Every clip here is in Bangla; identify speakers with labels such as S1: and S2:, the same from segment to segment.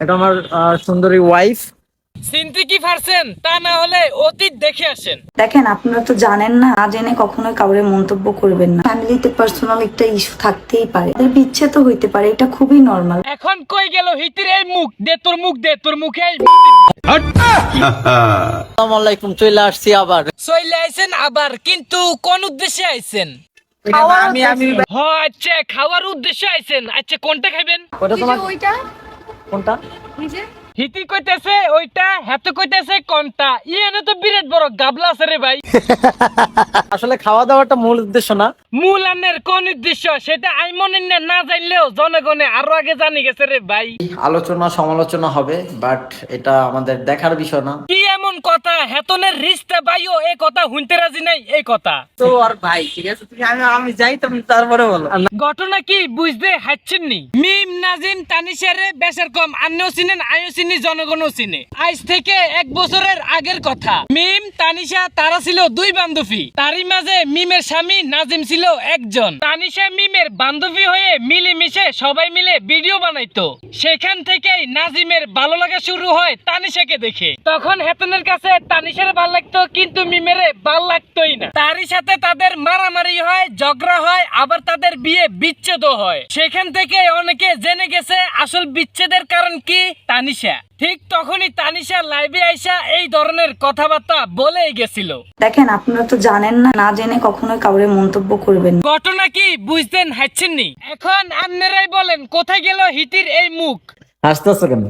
S1: এটা আমার সুন্দরী ওয়াইফ
S2: চিনতে কি পারছেন তা না হলে অতীত দেখে আসেন।
S3: দেখেন আপনারা তো জানেন না না জেনে কখনোই কাউরে মন্তব্য করবেন না। ফ্যামিলিতে পার্সোনাল একটা ইস্যু থাকতেই পারে। তাদের বিচ্ছেদ হইতে পারে এটা খুবই নর্মাল
S2: এখন কই গেল হিতির এই মুখ? দে তোর মুখ দে তোর মুখে এই
S1: আসসালামু আলাইকুম চলে আসছি আবার।
S2: চলে আইছেন আবার কিন্তু কোন উদ্দেশ্যে আইছেন?
S1: আমি আমি
S2: আচ্ছা খাওয়ার উদ্দেশ্যে আইছেন। আচ্ছা কোনটা খাবেন
S1: ওটা তোমার কোনটা?
S2: হিতি কইতেছে ওইটা হাতে কইতেছে কোনটা? ইয়ানে তো বিরাট বড় গাবলা আছে রে ভাই।
S1: আসলে খাওয়া দাওয়াটা মূল উদ্দেশ্য না।
S2: মূল আনের কোন উদ্দেশ্য? সেটা আই মনে না না জানলেও জনগণে আরও আগে জানি গেছে রে ভাই।
S4: আলোচনা সমালোচনা হবে বাট এটা আমাদের দেখার বিষয় না।
S2: কি এমন কথা? হেতনের রিস্তা বাইও এই কথা শুনতে রাজি নাই এই কথা।
S1: তো আর ভাই ঠিক আছে তুমি আমি আমি যাই তুমি তারপরে বলো।
S2: ঘটনা কি বুঝতে হাচ্ছেন নি? মিম নাজিম তানিশারে বেশের কম আন্নেও চিনেন আয়ও চিনি, জনগণও চিনে। আজ থেকে এক বছরের আগের কথা। মিম, তানিশা, তারা ছিল দুই বান্ধবী। তারই মাঝে মিমের স্বামী নাজিম ছিল একজন। তানিশা মিমের বান্ধবী হয়ে মিলেমিশে সবাই মিলে ভিডিও বানাইতো। সেখান থেকেই নাজিমের ভালো লাগা শুরু হয় তানিশাকে দেখে। তখন হেতনের কাছে তানিশারে ভালো লাগতো, কিন্তু মিমেরে ভালো লাগতোই না। তারই সাথে তাদের মারামারি হয়, ঝগড়া হয়, আবার তাদের বিয়ে বিচ্ছেদও হয়। সেখান থেকে অনেকে জেনে গেছে, আসল বিচ্ছেদের কারণ কি? তানিশা। ঠিক তখনই তানিশা লাইভে আইসা এই ধরনের কথাবার্তা বলেই গেছিল।
S3: দেখেন আপনারা তো জানেন না না জেনে কখনোই কাউরে মন্তব্য করবেন। না
S2: ঘটনা কি বুঝতেন হাচ্ছেননি এখন আপনারাই বলেন কোথায় গেল হিতির এই মুখ?
S1: হাসতেছো কেন?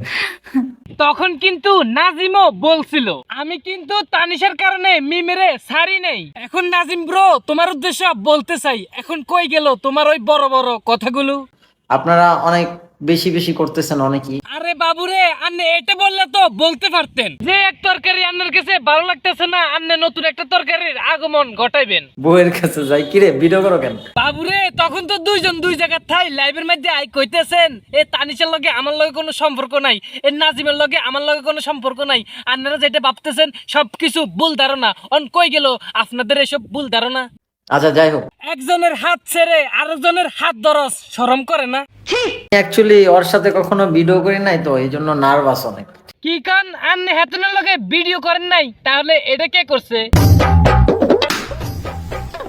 S2: তখন কিন্তু নাজিমও বলছিল আমি কিন্তু তানিশার কারণে মিমেরে সারি নেই। এখন নাজিম ব্রো তোমার উদ্দেশ্য বলতে চাই। এখন কই গেল তোমার ওই বড় বড় কথাগুলো?
S4: আপনারা অনেক বেশি বেশি করতেছেন অনেকই।
S2: আরে বাবুরে আন্নে এটা বললে তো বলতে পারতেন। যে এক তরকারি আন্নার কাছে ভালো লাগতেছে না আন্নে নতুন একটা তরকারির আগমন ঘটাইবেন।
S4: বউয়ের কাছে যাই কিরে ভিডিও করো কেন?
S2: বাবুরে তখন তো দুইজন দুই জায়গা থাই লাইভের মধ্যে আই কইতেছেন এ তানিশের লগে আমার লগে কোনো সম্পর্ক নাই এ নাজিমের লগে আমার লগে কোনো সম্পর্ক নাই। আপনারা যেটা ভাবতেছেন সবকিছু ভুল ধারণা। অন কই গেল আপনাদের এসব ভুল ধারণা?
S4: আচ্ছা যাই হোক।
S2: একজনের হাত ছেড়ে আরেকজনের হাত ধরস শরম করে না?
S4: অ্যাকচুয়ালি ওর সাথে কখনো ভিডিও করি নাই তো এই জন্য নার্ভাস অনেক।
S2: কি কান? আন্নে হেতনের লগে ভিডিও করেন নাই তাহলে এটা কে করছে?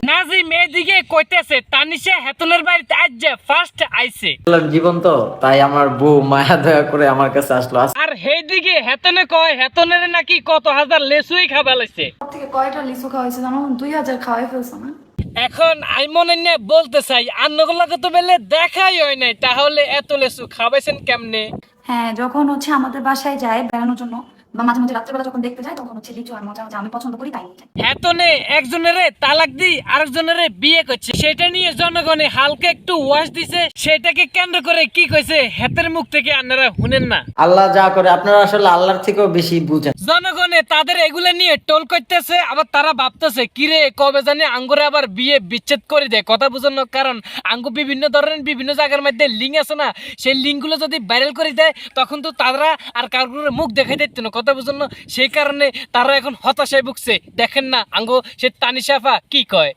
S2: নাজিম এদিকে কইতেছে তানিশা হেতনের বাড়িতে আজ যে ফার্স্ট আইছে।
S4: বললাম, জীবন তো তাই আমার বউ মায়া দয়া করে আমার কাছে আসলো। আজ
S2: আর হেদিকে হেতনে কয় হেতনের নাকি কত হাজার লেসুই খাবা লাইছে
S3: থেকে কয়টা লিচু খাওয়াইছে জানো? দুই হাজার খাওয়াই ফেলছো না
S2: এখন আমি মনে নিয়ে বলতে চাই, আন্নগুলোকে তো বেলে দেখাই হয় নাই, তাহলে এত লেসু খাবাইছেন কেমনে?
S3: হ্যাঁ যখন হচ্ছে আমাদের বাসায় যায় বেড়ানোর জন্য বা মাঝে মাঝে রাত্রেবেলা যখন দেখতে যায় তখন হচ্ছে লিচু আর মজা মজা আমি পছন্দ করি তাই নিয়ে
S2: হেতনে একজনেরে তালাক দি আরেকজনেরে বিয়ে করছে। সেটা নিয়ে জনগণে হালকা একটু ওয়াশ দিছে সেটাকে কেন্দ্র করে কি কইছে হেতের মুখ থেকে আপনারা শুনেন না।
S4: আল্লাহ যা করে আপনারা আসলে আল্লাহর থেকেও বেশি বুঝেন।
S2: জনগণে তাদের এগুলো নিয়ে টোল করতেছে আবার তারা ভাবতেছে কিরে কবে জানি আঙ্গুরে আবার বিয়ে বিচ্ছেদ করে দেয়? কথা বুঝানোর কারণ আঙ্গু বিভিন্ন ধরনের বিভিন্ন জায়গার মধ্যে লিঙ্ক আছে না? সেই লিঙ্কগুলো যদি ভাইরাল করে দেয় তখন তো তারা আর কারোর মুখ দেখাই দিত না। কথা না সেই কারণে তারা এখন হতাশায় ভুগছে। দেখেন না আঙ্গো সে তানিশাফা কি কয়?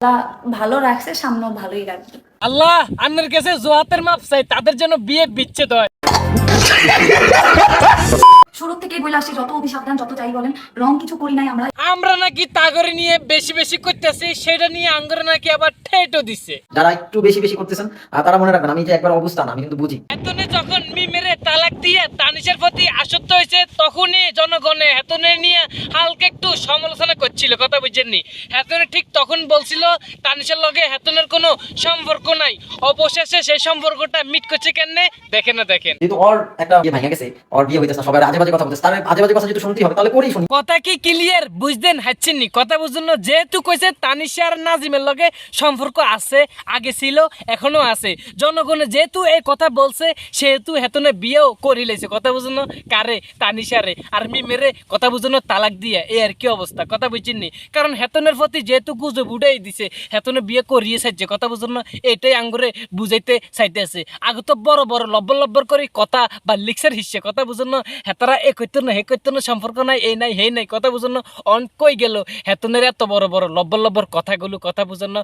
S3: তা ভালো রাখছে সামনে ভালোই রাখবে।
S2: আল্লাহ আন্নের কাছে জোহাতের মাপ চাই তাদের জন্য বিয়ে বিচ্ছেদ হয়।
S3: শুরু থেকেই বলে আসছি যত অভিশাপ যত যাই বলেন রং কিছু করি নাই আমরা।
S2: আমরা নাকি তাগরে নিয়ে বেশি বেশি করতেছি সেটা নিয়ে আঙ্গরে নাকি আবার ঠেটও দিছে।
S4: যারা একটু বেশি বেশি করতেছেন তারা মনে রাখবেন আমি যে একবার অবস্থান আমি কিন্তু বুঝি।
S2: এতনে যখন মিমেরে তালাক দিয়ে তানিশের প্রতি আসক্ত হয়েছে তখনই জনগণে হেতনে নিয়ে হালকা একটু সমালোচনা করছিল কথা হেতনে ঠিক তখন বলছিল তানিশের লগে হেতনের কোনো সম্পর্ক নাই। অবশেষে সেই সম্পর্কটা মিট করছে কেন দেখেন না দেখেন
S4: ওর একটা না কথা যেহেতু
S2: বুঝছেন এই কথা বলছে, সেহেতু হেতনে বিয়েও করি লাইছে কথা বুঝুন কারে? আর কথা বুঝুন তালাক দিয়ে। এই আর কি অবস্থা? কথা বুঝছেননি? কারণ হেতনের প্রতি যেহেতু গুজব উড়াই দিছে, হেতনে বিয়ে করিয়ে সাইছে কথা বুঝুন এটাই আঙ্গুরে বুঝাইতে চাইতে আছে আগে তো বড় বড় লব্বর লব্বর করে কথা বা লিক্সের হিসে কথা বুঝুন হেতারা এ কইতো না হে কইতো না সম্পর্ক নাই, এই নাই হে নাই, কথা বুঝুন অন কই গেল হেতনের এত বড় বড় লব্বর লব্বর কথাগুলো কথা বুঝুন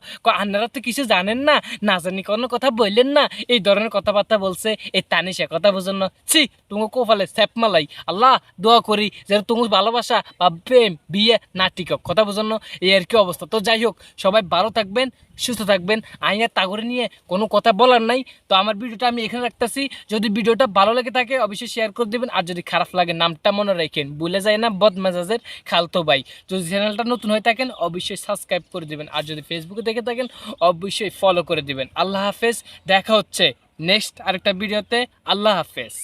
S2: আপনারা তো কিছু জানেন না না জানি কোনো কথা বললেন না, এই ধরনের কথাবার্তা বলছে, এই তানিশা কথা বুঝুন ছি তুমি কোফালে স্যাপ মালাই, আল্লাহ দোয়া করি যে তুমি ভালোবাসা বা প্রেম বিয়ে না টিকক কথা বুঝুন এই আর কি অবস্থা তো যাই হোক, সবাই ভালো থাকবেন সুস্থ থাকবেন। আইনের তাগরে নিয়ে কোনো কথা বলার নাই। তো আমার ভিডিওটা আমি এখানে রাখতেছি। যদি ভিডিওটা ভালো লেগে থাকে, অবশ্যই শেয়ার করে দেবেন। আর যদি খারাপ লাগে, নামটা মনে রাখেন। ভুলে যায় না, বদমেজাজের খালতো ভাই। যদি চ্যানেলটা নতুন হয়ে থাকেন, অবশ্যই সাবস্ক্রাইব করে দেবেন। আর যদি ফেসবুকে দেখে থাকেন, অবশ্যই ফলো করে দিবেন। আল্লাহ হাফেজ। দেখা হচ্ছে নেক্সট আরেকটা ভিডিওতে আল্লাহ হাফেজ।